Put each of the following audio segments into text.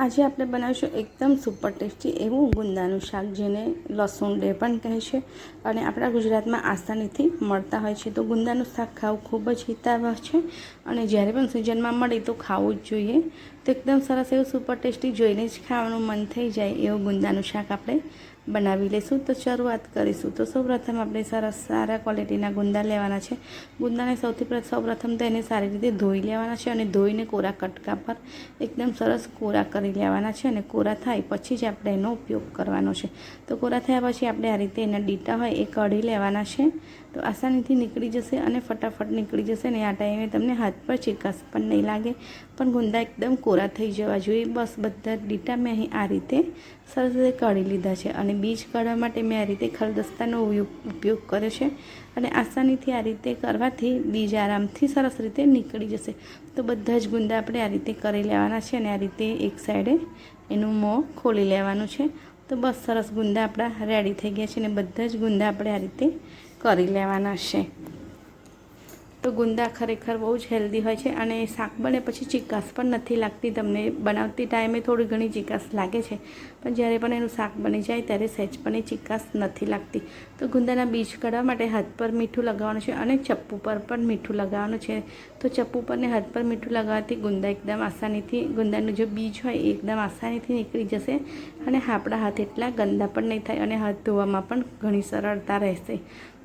આજે આપણે બનાવીશું એકદમ સુપર ટેસ્ટી એવું ગુંદાનું શાક, જેને લસણ ડે પણ કહે છે. અને આપણા ગુજરાતમાં આસાનીથી મળતા હોય છે. તો ગુંદાનું શાક ખાવું ખૂબ જ હિતાવહ છે. અને જ્યારે પણ સિઝનમાં મળે તો ખાવું જ જોઈએ. તો એકદમ સરસ એવું સુપર ટેસ્ટી જોઈને જ ખાવાનું મન થઈ જાય એવું ગુંદાનું શાક આપણે બનાવી લઈશું તો શરૂઆત કરીશું. તો સૌપ્રથમ આપણે સરસ સારા ક્વોલિટીના ગુંદા લેવાના છે. ગુંદાને સૌથી સૌપ્રથમ તો એને સારી રીતે ધોઈ લેવાના છે અને ધોઈને કોરા કટકા પર એકદમ સરસ કોરા કરી લેવાના છે અને કોરા થાય પછી જ આપણે એનો ઉપયોગ કરવાનો છે. તો કોરા થયા પછી આપણે આ રીતે એના ડીટા હોય એ કઢી લેવાના છે. તો આસાનીથી નીકળી જશે અને ફટાફટ નીકળી જશે ને આ ટાઈમે તમને હાથ પર ચીકાશ પણ નહીં લાગે. પણ ગુંદા એકદમ કોરા થઈ જવા જોઈએ. બસ બધા ડીટા મેં અહીં આ રીતે સરસ રીતે કાઢી લીધા છે અને બીજ કાઢવા માટે મેં આ રીતે ખલદસ્તાનો ઉપયોગ કર્યો છે અને આસાનીથી આ રીતે કરવાથી બીજ આરામથી સરસ રીતે નીકળી જશે. તો બધા જ ગુંદા આપણે આ રીતે કરી લેવાના છે અને આ રીતે એક સાઈડે એનું મોં ખોલી લેવાનું છે. તો બસ સરસ ગુંદા આપણા રેડી થઈ ગયા છે અને બધા જ ગુંદા આપણે આ રીતે કરી લેવાના છે. તો ગુંદા ખરેખર બહુ જ હેલ્ધી હોય છે અને શાક બને પછી ચિકાસ પણ નથી લાગતી. તમને બનાવતી ટાઈમે થોડી ઘણી ચિકાસ લાગે છે. પણ જ્યારે પણ એનું શાક બની જાય ત્યારે સહેજ પણ એ ચિકાસ નથી લાગતી. તો ગુંદાના બીજ કાઢવા માટે હાથ પર મીઠું લગાવવાનું છે અને ચપ્પુ પર પણ મીઠું લગાવવાનું છે. તો ચપ્પુ પર ને હાથ પર મીઠું લગાવવાથી ગુંદા એકદમ આસાનીથી, ગુંદાનું જે બીજ હોય એ એકદમ આસાનીથી નીકળી જશે અને આપણા હાથ એટલા ગંદા પણ નહીં થાય અને હાથ ધોવામાં પણ ઘણી સરળતા રહેશે.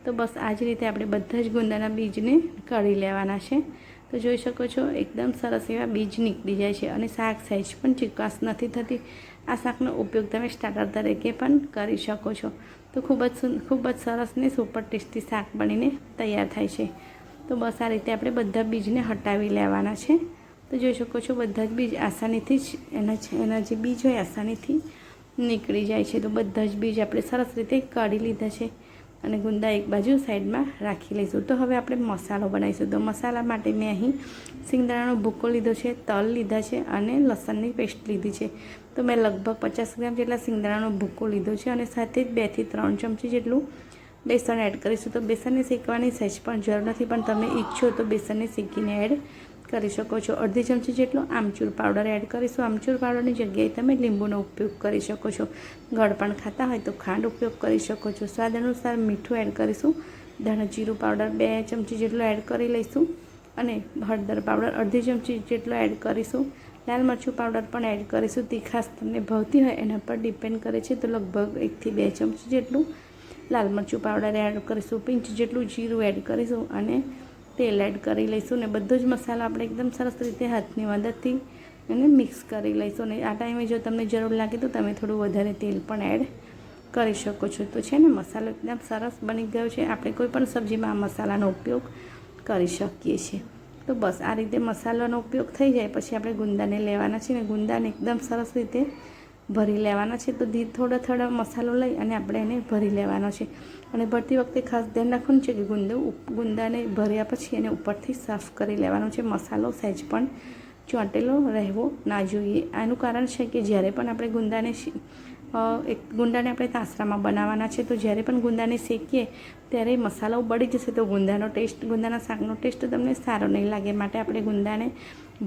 તો બસ આ જ રીતે આપણે બધા જ ગુંદાના બીજને કાઢી લેવાના છે. તો જોઈ શકો છો, એકદમ સરસ એવા બીજ નીકળી જાય છે અને શાક સહેજ પણ ચીકાશ નથી થતી. આ શાકનો ઉપયોગ તમે સ્ટાર્ટર તરીકે પણ કરી શકો છો. તો ખૂબ જ ખૂબ જ સરસ ને સુપર ટેસ્ટી શાક બનીને તૈયાર થાય છે. તો બસ આ રીતે આપણે બધા બીજને હટાવી લેવાના છે. તો જોઈ શકો છો, બધા જ બીજ આસાનીથી જ એના એના જે બીજ હોય આસાનીથી નીકળી જાય છે. તો બધા જ બીજ આપણે સરસ રીતે કાઢી લીધા છે. અને ગુંદા એક બાજુ સાઈડમાં રાખી લઈશું. તો હવે આપણે મસાલો બનાવીશું. તો મસાલા માટે મેં અહીં સિંગદાણાનો ભૂકો લીધો છે, તલ લીધા છે અને લસણની પેસ્ટ લીધી છે. તો મેં લગભગ પચાસ ગ્રામ જેટલા સિંગદાણાનો ભૂકો લીધો છે અને સાથે જ બેથી ત્રણ ચમચી જેટલું બેસન એડ કરીશું. તો બેસનને શેકવાની સહેજ પણ જરૂર નથી, પણ તમે ઈચ્છો તો બેસનને શેકીને એડ કરી શકો છો. અડધી ચમચી જેટલો આમચૂર પાવડર એડ કરીશું. આમચૂર પાવડરની જગ્યાએ તમે લીંબુનો ઉપયોગ કરી શકો છો. ગળ પણ ખાતા હોય તો ખાંડ ઉપયોગ કરી શકો છો. સ્વાદ અનુસાર મીઠું એડ કરીશું. ધાણા જીરું પાવડર બે ચમચી જેટલો એડ કરી લઈશું. અને હળદર પાવડર અડધી ચમચી જેટલો એડ કરીશું. લાલ મરચું પાવડર પણ એડ કરીશું. તીખાસ તમને ભાવતી હોય એના પર ડિપેન્ડ કરે છે. તો લગભગ એકથી બે ચમચી જેટલું લાલ મરચું પાવડર એડ કરીશું. પિંચ જેટલું જીરું એડ કરીશું. અને તેલ એડ કરી લઈશું ને બધો જ મસાલો આપણે એકદમ સરસ રીતે હાથની મદદથી એને મિક્સ કરી લઈશું ને આ ટાઈમે જો તમને જરૂર લાગે તો તમે થોડું વધારે તેલ પણ એડ કરી શકો છો. તો છે ને મસાલો એકદમ સરસ બની ગયો છે. આપણે કોઈ પણ સબ્જીમાં આ મસાલાનો ઉપયોગ કરી શકીએ છીએ. તો બસ આ રીતે મસાલાનો ઉપયોગ થઈ જાય પછી આપણે ગુંદાને લેવાના છે ને ગુંદાને એકદમ સરસ રીતે ભરી લેવાના છે. તો ધી થોડા થોડા મસાલો લઈ અને આપણે એને ભરી લેવાનો છે. અને ભરતી વખતે ખાસ ધ્યાન રાખવાનું છે કે ગુંદો ગુંદાને ભર્યા પછી એને ઉપરથી સાફ કરી લેવાનો છે. મસાલો સહેજ પણ ચોંટેલો રહેવો ના જોઈએ. આનું કારણ છે કે જ્યારે પણ આપણે ગુંદાને એક ગુંદાને આપણે તાસરામાં બનાવવાના છે, તો જ્યારે પણ ગુંદાને શેકીએ ત્યારે મસાલો બળી જશે તો ગુંદાનો ટેસ્ટ, ગુંદાના શાકનો ટેસ્ટ તમને સારો નહીં લાગે. માટે આપણે ગુંદાને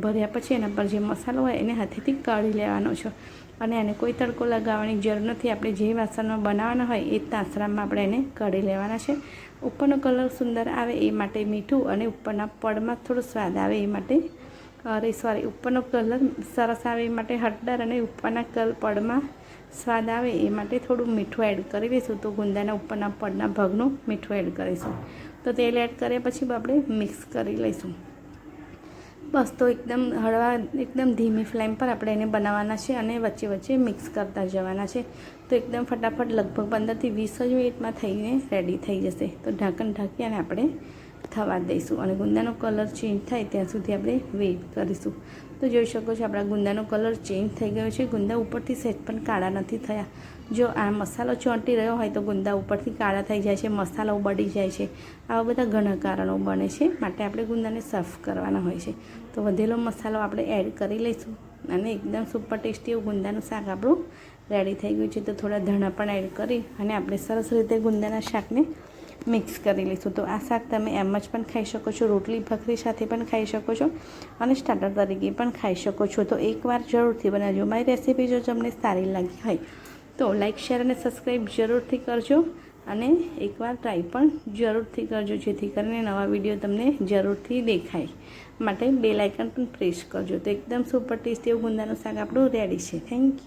ભર્યા પછી એના પર જે મસાલો હોય એને હાથેથી કાઢી લેવાનો છે. અને એને કોઈ તડકો લગાવવાની જરૂર નથી. આપણે જે વાસણમાં બનાવવાના હોય એ તાસરામાં આપણે એને કાઢી લેવાના છે. ઉપરનો કલર સુંદર આવે એ માટે મીઠું અને ઉપરના પડમાં થોડો સ્વાદ આવે એ માટે અરે સોરી, ઉપરનો કલર સરસ આવે એ માટે હળદર અને ઉપરના કલ પડમાં સ્વાદ આવે એ માટે થોડું મીઠું એડ કરી દઈશું. તો ગુંદાના ઉપરના પડના ભાગનું મીઠું એડ કરીશું. તો તેલ એડ કર્યા પછી આપણે મિક્સ કરી લઈશું. બસ તો એકદમ હળવા, એકદમ ધીમી ફ્લેમ પર આપણે એને બનાવવાના છે અને વચ્ચે વચ્ચે મિક્સ કરતા જવાના છે. તો એકદમ ફટાફટ લગભગ પંદરથી વીસ જ મિનિટમાં થઈને રેડી થઈ જશે. તો ઢાંકણ ઢાંકી અને આપણે થવા દઈશું. અને ગુંદાનો કલર ચેન્જ થાય ત્યાં સુધી આપણે વેઇટ કરીશું. તો જોઈ શકો છો, આપણા ગુંદાનો કલર ચેન્જ થઈ ગયો છે. ગુંદા ઉપરથી સહેજ પણ કાળા નથી થયા. જો આ મસાલો ચોંટી રહ્યો હોય તો ગુંદા ઉપરથી કાળા થઈ જાય છે, મસાલો બળી જાય છે. આવા બધા ઘણા કારણો બને છે, માટે આપણે ગુંદાને સાફ કરવાના હોય છે. તો વધેલો મસાલો આપણે એડ કરી લઈશું. અને એકદમ સુપર ટેસ્ટી એવું ગુંદાનું શાક આપણું રેડી થઈ ગયું છે. તો થોડા ધણા પણ એડ કરી અને આપણે સરસ રીતે ગુંદાના શાકને મિક્સ કરી લઈશું તો આ શાક તમે એમ જ પણ ખાઈ શકો છો. રોટલી, ભખરી સાથે પણ ખાઈ શકો છો અને સ્ટાર્ટર તરીકે પણ ખાઈ શકો છો. તો એકવાર જરૂરથી બનાવજો. મારી રેસીપી જો તમને સારી લાગી હોય તો લાઇક શેર અને સબસ્ક્રાઈબ જરૂરથી કરજો અને એકવાર ટ્રાય પણ જરૂરથી કરજો, જેથી કરીને નવા વીડિયો તમને જરૂરથી દેખાય. માટે બે લાઇકન પણ પ્રેસ કરજો. તો એકદમ સુપર ટેસ્ટી એવું ગુંદાનું શાક આપણું રેડી છે. Thank you